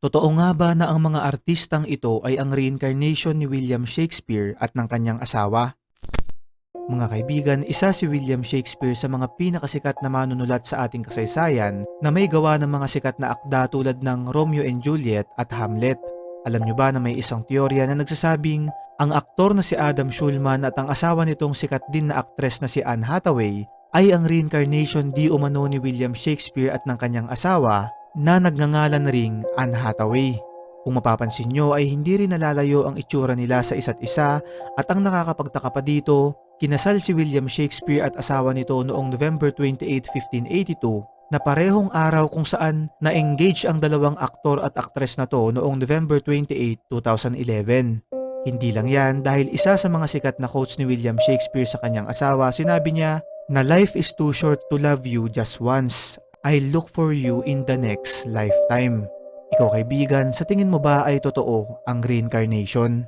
Totoo nga ba na ang mga artistang ito ay ang reincarnation ni William Shakespeare at ng kanyang asawa? Mga kaibigan, isa si William Shakespeare sa mga pinakasikat na manunulat sa ating kasaysayan na may gawa ng mga sikat na akda tulad ng Romeo and Juliet at Hamlet. Alam nyo ba na may isang teorya na nagsasabing ang aktor na si Adam Schulman at ang asawa nitong sikat din na aktres na si Anne Hathaway ay ang reincarnation di umano ni William Shakespeare at ng kanyang asawa na nagngangalan ring Anne Hathaway. Kung mapapansin nyo ay hindi rin nalalayo ang itsura nila sa isa't isa at ang nakakapagtaka pa dito, kinasal si William Shakespeare at asawa nito noong November 28, 1582 na parehong araw kung saan na-engage ang dalawang aktor at aktres na to noong November 28, 2011. Hindi lang yan dahil isa sa mga sikat na quotes ni William Shakespeare sa kanyang asawa, sinabi niya na life is too short to love you just once. I look for you in the next lifetime. Ikaw kaibigan, sa tingin mo ba ay totoo ang reincarnation?